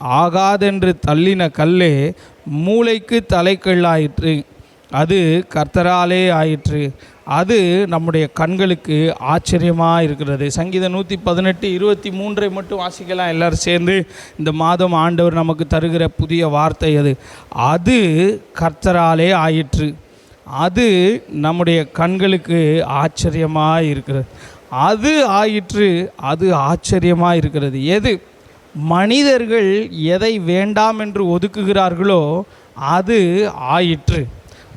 ஆகாதென்று தள்ளின கல்லே மூளைக்கு தலைக்கல்லாயிற்று அது கர்த்தராலே ஆயிற்று. அது நம்முடைய கண்களுக்கு ஆச்சரியமாக இருக்கிறது. சங்கீதம் நூற்றி பதினெட்டு இருபத்தி மூன்றை மட்டும் வாசிக்கலாம். எல்லோரும் சேர்ந்து இந்த மாதம் ஆண்டவர் நமக்கு தருகிற புதிய வார்த்தை அது. அது கர்த்தராலே ஆயிற்று. அது நம்முடைய கண்களுக்கு ஆச்சரியமாக இருக்கிறது. அது ஆயிற்று அது ஆச்சரியமாக இருக்கிறது. எது? மனிதர்கள் எதை வேண்டாம் என்று ஒதுக்குகிறார்களோ அது ஆயிற்று.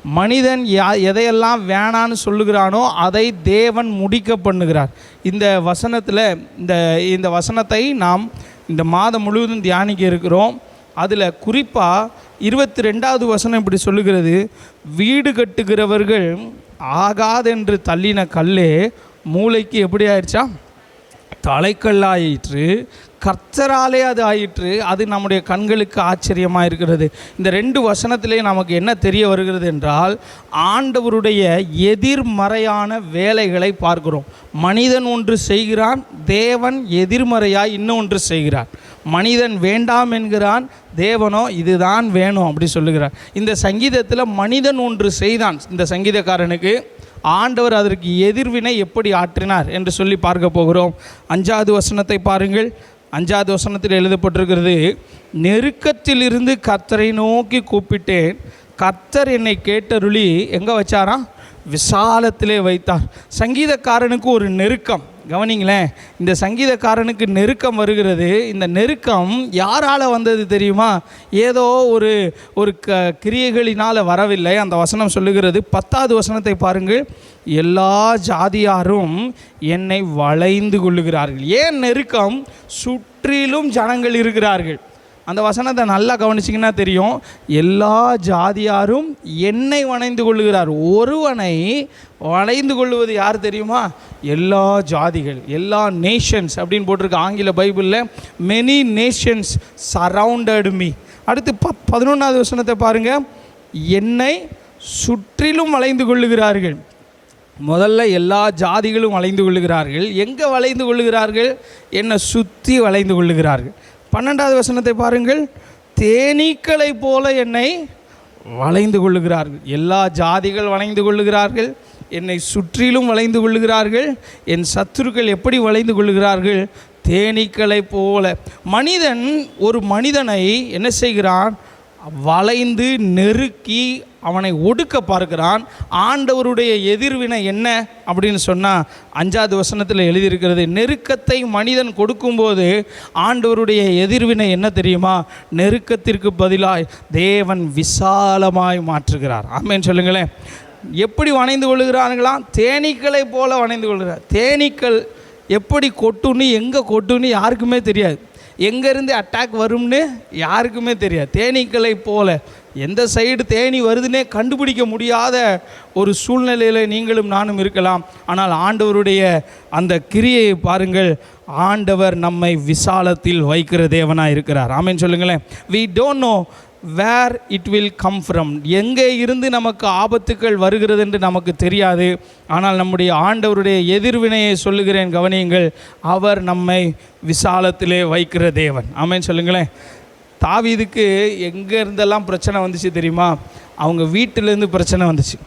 மனிதன் யா எதையெல்லாம் வேணான்னு சொல்லுகிறானோ அதை தேவன் முடிக்க பண்ணுகிறார். இந்த வசனத்தில் இந்த இந்த வசனத்தை நாம் இந்த மாதம் முழுவதும் தியானிக்க இருக்கிறோம். அதில் குறிப்பாக இருபத்தி ரெண்டாவது வசனம் இப்படி சொல்லுகிறது. வீடு கட்டுகிறவர்கள் ஆகாதென்று தள்ளின கல்லே மூளைக்கு எப்படி ஆயிடுச்சா? தலைக்கல்லாயிற்று. கர்த்தராலே அது ஆயிற்று அது நம்முடைய கண்களுக்கு ஆச்சரியமாக இருக்கிறது. இந்த ரெண்டு வசனத்திலே நமக்கு என்ன தெரிய வருகிறது என்றால் ஆண்டவருடைய எதிர்மறையான வேலைகளை பார்க்கிறோம். மனிதன் ஒன்று செய்கிறான் தேவன் எதிர்மறையாய் இன்னொன்று செய்கிறார். மனிதன் வேண்டாம் என்கிறான் தேவனோ இதுதான் வேணும் அப்படி சொல்லுகிறார். இந்த சங்கீதத்தில் மனிதன் ஒன்று செய்தான். இந்த சங்கீதக்காரனுக்கு ஆண்டவர் அதற்கு எதிர்வினை எப்படி ஆற்றினார் என்று சொல்லி பார்க்க போகிறோம். அஞ்சாவது வசனத்தை பாருங்கள். அஞ்சாவது வசனத்தில் எழுதப்பட்டிருக்கிறது நெருக்கத்திலிருந்து கத்தரை நோக்கி கூப்பிட்டேன். கத்தர் என்னை கேட்டருளி எங்கே வச்சாராம்? விசாலத்திலே வைத்தார். சங்கீதக்காரனுக்கு ஒரு நெருக்கம். கவனிங்களேன் இந்த சங்கீதக்காரனுக்கு நெருக்கம் வருகிறது. இந்த நெருக்கம் யாரால் வந்தது தெரியுமா? ஏதோ ஒரு ஒரு க கிரியைகளினால் வரவில்லை. அந்த வசனம் சொல்லுகிறது பத்தாவது வசனத்தை பாருங்கள். எல்லா ஜாதியாரும் என்னை வளைந்து கொள்ளுகிறார்கள். ஏன் நெருக்கம்? சுற்றிலும் ஜனங்கள் இருக்கிறார்கள். அந்த வசனத்தை நல்லா கவனிச்சிங்கன்னா தெரியும். எல்லா ஜாதியாரும் என்னை வணைந்து கொள்ளுகிறார். ஒருவனை வளைந்து கொள்வது யார் தெரியுமா? எல்லா ஜாதிகள் எல்லா நேஷன்ஸ் அப்படின்னு போட்டிருக்கு ஆங்கில பைபிளில். மெனி நேஷன்ஸ் சரவுண்டட் மீ அடுத்து ப பதினொன்றாவது வசனத்தை பாருங்கள் என்னை சுற்றிலும் வளைந்து கொள்ளுகிறார்கள். முதல்ல எல்லா ஜாதிகளும் வளைந்து கொள்ளுகிறார்கள். எங்கே வளைந்து கொள்ளுகிறார்கள்? என்னை சுற்றி வளைந்து கொள்ளுகிறார்கள். பன்னெண்டாவது வசனத்தை பாருங்கள். தேனீக்களை போல என்னை வளைந்து கொள்ளுகிறார்கள். எல்லா ஜாதிகள் வளைந்து கொள்ளுகிறார்கள். என்னை சுற்றிலும் வளைந்து கொள்ளுகிறார்கள். என் சத்துருக்கள் எப்படி வளைந்து கொள்ளுகிறார்கள்? தேனீக்களை போல. மனிதன் ஒரு மனிதனை என்ன செய்கிறான்? வளைந்து நெருக்கி அவனை ஒடுக்க பார்க்கிறான். ஆண்டவருடைய எதிர்வினை என்ன? அப்படின்னு சொன்னால் அஞ்சாவது வசனத்தில் எழுதியிருக்கிறது நெருக்கத்தை மனிதன் கொடுக்கும்போது ஆண்டவருடைய எதிர்வினை என்ன தெரியுமா? நெருக்கத்திற்கு பதிலாய் தேவன் விசாலமாய் மாற்றுகிறார். ஆமேன்னு சொல்லுங்களேன். எப்படி வணைந்து கொள்கிறார்களாம் தேனீக்களை போல வணைந்து கொள்கிறார். தேனீக்கள் எப்படி கொட்டுன்னு எங்கே கொட்டுன்னு யாருக்குமே தெரியாது. எங்கேருந்து அட்டாக் வரும்னு யாருக்குமே தெரியாது. தேனீக்களை போல எந்த சைடு தேனி வருதுன்னே கண்டுபிடிக்க முடியாத ஒரு சூழ்நிலையில் நீங்களும் நானும் இருக்கலாம். ஆனால் ஆண்டவருடைய அந்த கிரியையை பாருங்கள். ஆண்டவர் நம்மை விசாலத்தில் வைக்கிற தேவனாக இருக்கிறார். ஆமேன்னு சொல்லுங்களேன். We don't know where it will come from எங்கே இருந்து நமக்கு ஆபத்துக்கள் வருகிறது என்று நமக்கு தெரியாது. ஆனால் நம்முடைய ஆண்டவருடைய எதிர்வினையை சொல்லுகிறேன் கவனியுங்கள். அவர் நம்மை விசாலத்திலே வைக்கிற தேவன். ஆமேன்னு சொல்லுங்களேன். தாவீதுக்கு எங்கே இருந்தெல்லாம் பிரச்சனை வந்துச்சு தெரியுமா? அவங்க வீட்டிலேருந்து பிரச்சனை வந்துச்சு.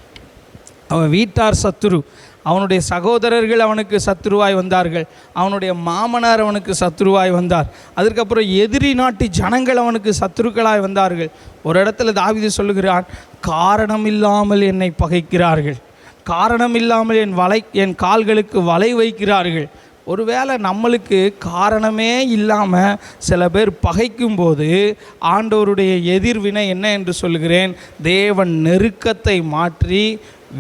அவன் வீட்டார் சத்துரு அவனுடைய சகோதரர்கள் அவனுக்கு சத்ருவாய் வந்தார்கள். அவனுடைய மாமனார் அவனுக்கு சத்ருவாய் வந்தார். அதற்கப்புறம் எதிரி நாட்டு ஜனங்கள் அவனுக்கு சத்ருக்களாய் வந்தார்கள். ஒரு இடத்துல தாவிது சொல்லுகிறான் காரணம் இல்லாமல் என்னை பகைக்கிறார்கள். காரணம் இல்லாமல் என் வலை என் கால்களுக்கு வலை வைக்கிறார்கள். ஒருவேளை நம்மளுக்கு காரணமே இல்லாமல் சில பேர் பகைக்கும்போது ஆண்டவருடைய எதிர்வினை என்ன என்று சொல்கிறேன் தேவன் நெருக்கத்தை மாற்றி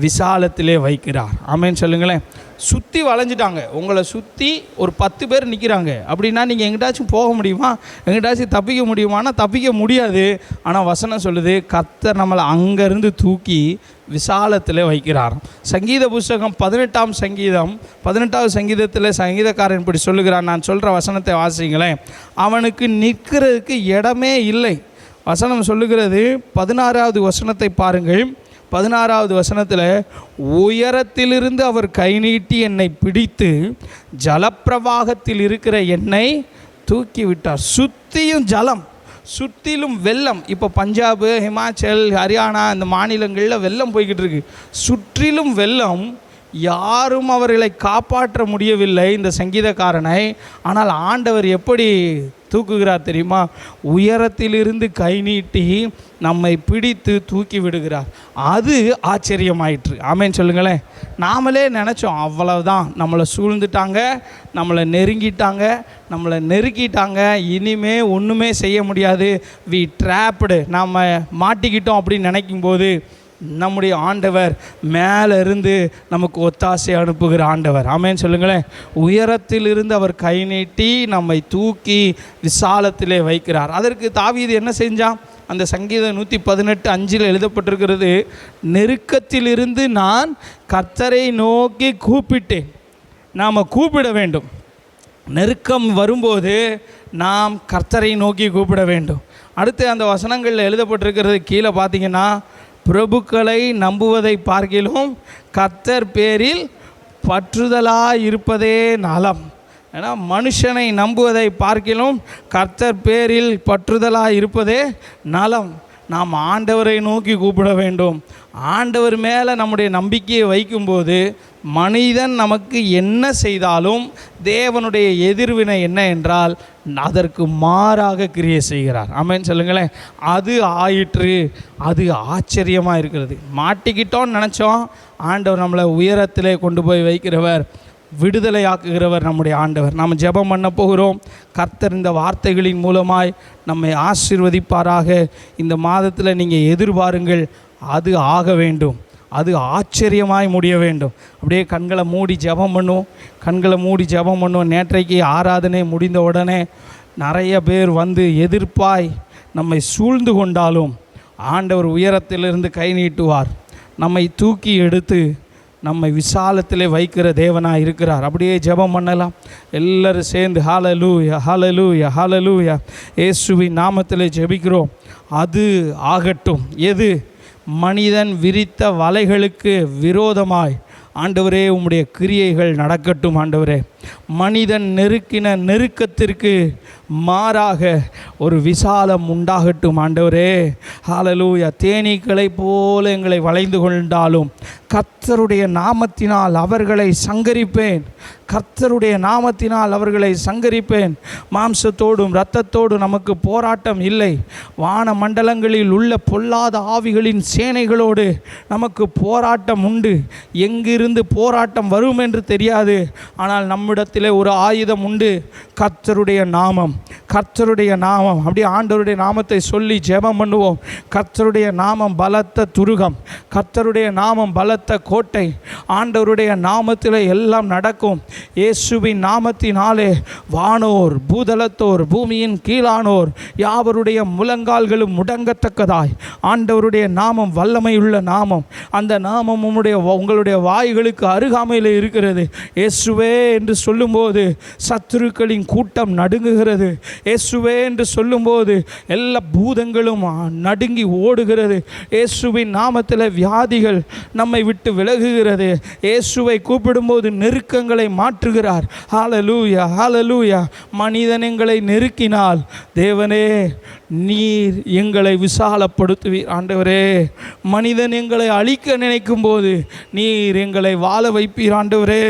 விசாலத்திலே வைக்கிறார். ஆமேன்னு சொல்லுங்களேன். சுற்றி வளைஞ்சிட்டாங்க. உங்களை சுற்றி ஒரு பத்து பேர் நிற்கிறாங்க அப்படின்னா நீங்கள் எங்கிட்டாச்சும் போக முடியுமா? எங்கிட்டாச்சும் தப்பிக்க முடியுமானா தப்பிக்க முடியாது. ஆனால் வசனம் சொல்லுது கத்தர் நம்மளை அங்கேருந்து தூக்கி விசாலத்தில் வைக்கிறார். சங்கீத புஸ்தகம் பதினெட்டாம் சங்கீதம் பதினெட்டாவது சங்கீதத்தில் சங்கீதக்காரன் இப்படி சொல்லுகிறான். நான் சொல்கிற வசனத்தை வாசிங்களேன். அவனுக்கு நிற்கிறதுக்கு இடமே இல்லை. வசனம் சொல்லுகிறது பதினாறாவது வசனத்தை பாருங்கள். பதினாறாவது வசனத்தில் உயரத்திலிருந்து அவர் கை நீட்டி என்னை பிடித்து ஜலப்பிரவாகத்தில் இருக்கிற என்னை தூக்கி விட்டார் சுற்றியும் ஜலம் சுற்றிலும் வெள்ளம். இப்போ பஞ்சாபு ஹிமாச்சல் ஹரியானா இந்த மாநிலங்களில் வெள்ளம் போய்கிட்டு இருக்கு. சுற்றிலும் வெள்ளம் யாரும் அவர்களை காப்பாற்ற முடியவில்லை இந்த சங்கீதக்காரனை. ஆனால் ஆண்டவர் எப்படி தூக்குகிறார் தெரியுமா? உயரத்திலிருந்து கை நீட்டி நம்மை பிடித்து தூக்கி விடுகிறார். அது ஆச்சரியமாயிற்று. ஆமேன்னு சொல்லுங்களேன். நாமளே நினச்சோம் அவ்வளவுதான். நம்மளை சூழ்ந்துட்டாங்க நம்மளை நெருங்கிட்டாங்க நம்மளை நெருக்கிட்டாங்க. இனிமே ஒன்றுமே செய்ய முடியாது. வி ட்ராப்டு நாம் மாட்டிக்கிட்டோம் அப்படின்னு நினைக்கும்போது நம்முடைய ஆண்டவர் மேலே இருந்து நமக்கு ஒத்தாசை அனுப்புகிற ஆண்டவர். ஆமேன்னு சொல்லுங்களேன். உயரத்திலிருந்து அவர் கை நீட்டி நம்மை தூக்கி விசாலத்திலே வைக்கிறார். அதற்கு தாவீது என்ன செஞ்சான் அந்த சங்கீதம் நூற்றி பதினெட்டு அஞ்சில் எழுதப்பட்டிருக்கிறது நெருக்கத்திலிருந்து நான் கர்த்தரை நோக்கி கூப்பிட்டேன். நாம் கூப்பிட வேண்டும். நெருக்கம் வரும்போது நாம் கர்த்தரை நோக்கி கூப்பிட வேண்டும். அடுத்து அந்த வசனங்களில் எழுதப்பட்டிருக்கிறது கீழே பார்த்தீங்கன்னா பிரபுக்களை நம்புவதை பார்க்கிலும் கர்த்தர் பேரில் பற்றுதலாக இருப்பதே நலம். ஏன்னா மனுஷனை நம்புவதை பார்க்கிலும் கர்த்தர் பேரில் பற்றுதலாக இருப்பதே நலம். நாம் ஆண்டவரை நோக்கி கூப்பிட வேண்டும். ஆண்டவர் மேலே நம்முடைய நம்பிக்கையை வைக்கும்போது மனிதன் நமக்கு என்ன செய்தாலும் தேவனுடைய எதிர்வினை என்ன என்றால் அதற்கு மாறாக கிரியை செய்கிறார். ஆமென்னு சொல்லுங்களேன். அது ஆயிற்று. அது ஆச்சரியமாக இருக்கிறது. மாட்டிக்கிட்டோன்னு நினச்சோம். ஆண்டவர் நம்மளை உயரத்திலே கொண்டு போய் வைக்கிறவர் விடுதலையாக்குகிறவர் நம்முடைய ஆண்டவர். நாம் ஜெபம் பண்ண போகிறோம். கர்த்தர் இந்த வார்த்தைகளின் மூலமாய் நம்மை ஆசிர்வதிப்பாராக. இந்த மாதத்தில் நீங்கள் எதிர்பாருங்கள். அது ஆக வேண்டும். அது ஆச்சரியமாய் முடிய வேண்டும். அப்படியே கண்களை மூடி ஜெபம் பண்ணுவோம். கண்களை மூடி ஜெபம் பண்ணுவோம். நேற்றைக்கு ஆராதனை முடிந்த உடனே நிறைய பேர் வந்து எதிர்ப்பாய் நம்மை சூழ்ந்து கொண்டாலும் ஆண்டவர் உயரத்திலிருந்து கை நீட்டுவார். நம்மை தூக்கி எடுத்து நம்மை விசாலத்திலே வைக்கிற தேவனாக இருக்கிறார். அப்படியே ஜெபம் பண்ணலாம். எல்லோரும் சேர்ந்து ஹாலலூயா ஹாலலூயா ஹாலலூயா இயேசுவின் நாமத்திலே ஜெபிக்கிறோம். அது ஆகட்டும். எது? மனிதன் விரித்த வலைகளுக்கு விரோதமாய் ஆண்டவரே உம்முடைய கிரியைகள் நடக்கட்டும் ஆண்டவரே. மனிதன் நெருக்கின நெருக்கத்திற்கு மாறாக ஒரு விசாலம் உண்டாகட்டும் ஆண்டவரே. ஹalleluya தேனீக்களை போல எங்களை வளைந்து கொண்டாலும் கர்த்தருடைய நாமத்தினால் அவர்களை சங்கரிப்பேன். கர்த்தருடைய நாமத்தினால் அவர்களை சங்கரிப்பேன். மாம்சத்தோடும் இரத்தத்தோடும் நமக்கு போராட்டம் இல்லை. வான மண்டலங்களில் உள்ள பொல்லாத ஆவிகளின் சேனைகளோடு நமக்கு போராட்டம் உண்டு. எங்கிருந்து போராட்டம் வரும் என்று தெரியாது. ஆனால் நம்மிடத்திலே ஒரு ஆயுதம் உண்டு. கர்த்தருடைய நாமம். கர்த்தருடைய நாமம். அப்படியே ஆண்டவருடைய நாமத்தை சொல்லி ஜெபம் பண்ணுவோம். கர்த்தருடைய நாமம் பலத்த துருகம். கர்த்தருடைய நாமம் பலத்த கோட்டை. ஆண்டவருடைய நாமத்தில் எல்லாம் நடக்கும். இயேசுவின் நாமத்தினாலே வானோர் பூதலத்தோர் பூமியின் கீழானோர் யாவருடைய முழங்கால்களும் முடங்கத்தக்கதாய். ஆண்டவருடைய நாமம் வல்லமையுள்ள நாமம். அந்த நாமம் உம்முடைய உங்களுடைய வாய்களுக்கு அருகாமையில் இருக்கிறது. இயேசுவே என்று சொல்லும்போது சத்துருக்களின் கூட்டம் நடுங்குகிறது. இயேசுவே என்று சொல்லும்போது எல்லா பூதங்களும் நடுங்கி ஓடுகிறது. இயேசுவின் நாமத்தில் வியாதிகள் நம்மை விட்டு விலகுகிறது. இயேசுவை கூப்பிடும்போது நெருக்கங்களை மாற்றுகிறார். ஹாலலூயா ஹாலலூயா மனிதன் எங்களை நெருக்கினால் தேவனே நீர் எங்களை விசாலப்படுத்துவீர். ஆண்டவரே மனிதன் எங்களை அழிக்க நினைக்கும் போது நீர் எங்களை வாழ வைப்பீர். ஆண்டவரே.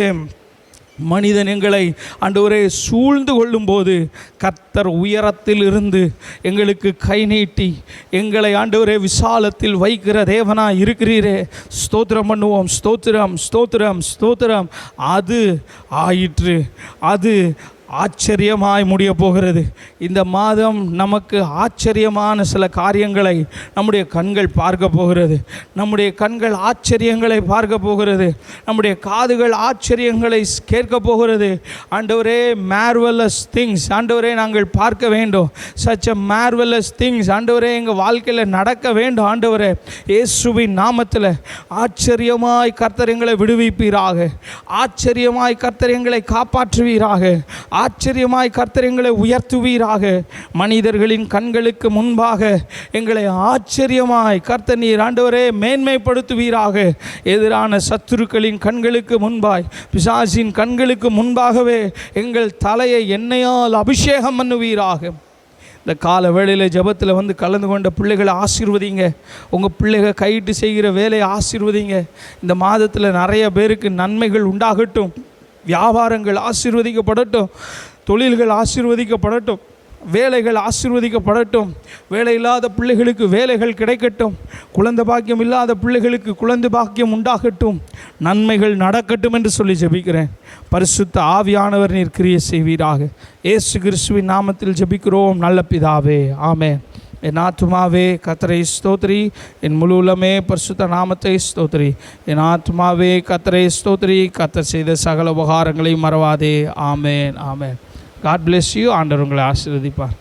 மனிதன் எங்களை ஆண்டவரே சூழ்ந்து கொள்ளும்போது கர்த்தர் உயரத்தில் இருந்து எங்களுக்கு கை நீட்டி எங்களை ஆண்டவரே விசாலத்தில் வைக்கிற தேவனா இருக்கிறீரே. ஸ்தோத்திரம் பண்ணுவோம். ஸ்தோத்திரம் ஸ்தோத்திரம் ஸ்தோத்திரம். அது ஆயிற்று. அது ஆச்சரியமாய் முடிய போகிறது இந்த மாதம் நமக்கு ஆச்சரியமான சில காரியங்களை நம்முடைய கண்கள் பார்க்க போகிறது. நம்முடைய கண்கள் ஆச்சரியங்களை பார்க்க போகிறது. நம்முடைய காதுகள் ஆச்சரியங்களை கேட்க போகிறது. ஆண்டவரே மேர்வலஸ் திங்ஸ் ஆண்டவரே நாங்கள் பார்க்க வேண்டும். சச் அ மேர்வலஸ் திங்ஸ் ஆண்டவரே எங்கள் வாழ்க்கையில் நடக்க வேண்டும். ஆண்டவரே இயேசுவின் நாமத்தில் ஆச்சரியமாய் கர்த்தர் எங்களை விடுவிப்பீராக. ஆச்சரியமாய் கர்த்தர் எங்களை காப்பாற்றுவீராக. ஆச்சரியமாய் கர்த்தர் எங்களை உயர்த்துவீராக. மனிதர்களின் கண்களுக்கு முன்பாக எங்களை ஆச்சரியமாய் கர்த்தர் நீர் ஆண்டவரே மேன்மைப்படுத்துவீராக. எதிரான சத்துருக்களின் கண்களுக்கு முன்பாய் பிசாசின் கண்களுக்கு முன்பாகவே எங்கள் தலையை எண்ணெயால் அபிஷேகம் பண்ணுவீராக. இந்த கால வேளையில் ஜெபத்தில் வந்து கலந்து கொண்ட பிள்ளைகளை ஆசீர்வதிங்க. உங்கள் பிள்ளைகள் கையிட்டு செய்கிற வேலையை ஆசீர்வதிங்க. இந்த மாதத்தில் நிறைய பேருக்கு நன்மைகள் உண்டாகட்டும். வியாபாரங்கள் ஆசீர்வதிக்கப்படட்டும் தொழில்கள் ஆசீர்வதிக்கப்படட்டும் வேலைகள் ஆசிர்வதிக்கப்படட்டும் வேலை இல்லாத பிள்ளைகளுக்கு வேலைகள் கிடைக்கட்டும் குழந்தை பாக்கியம் இல்லாத பிள்ளைகளுக்கு குழந்தை பாக்கியம் உண்டாகட்டும் நன்மைகள் நடக்கட்டும் என்று சொல்லி ஜெபிக்கிறேன். பரிசுத்த ஆவியானவர் நீர் கிரிய செய்வீராக. ஏசு கிறிஸ்துவின் நாமத்தில் ஜெபிக்கிறோம் நல்ல பிதாவே. ஆமே என் ஆத்மாவே கத்தரை ஸ்தோத்ரி என் முழு உலமே பரிசுத்த நாமத்தை ஸ்தோத்ரி என் ஆத்மாவே கத்தரை ஸ்தோத்ரி கத்தர் செய்த சகல உபகாரங்களையும் மறவாதே. ஆமேன் ஆமேன். காட் பிளெஸ் யூ ஆண்டவர் உங்களை ஆசீர்வதிப்பார்.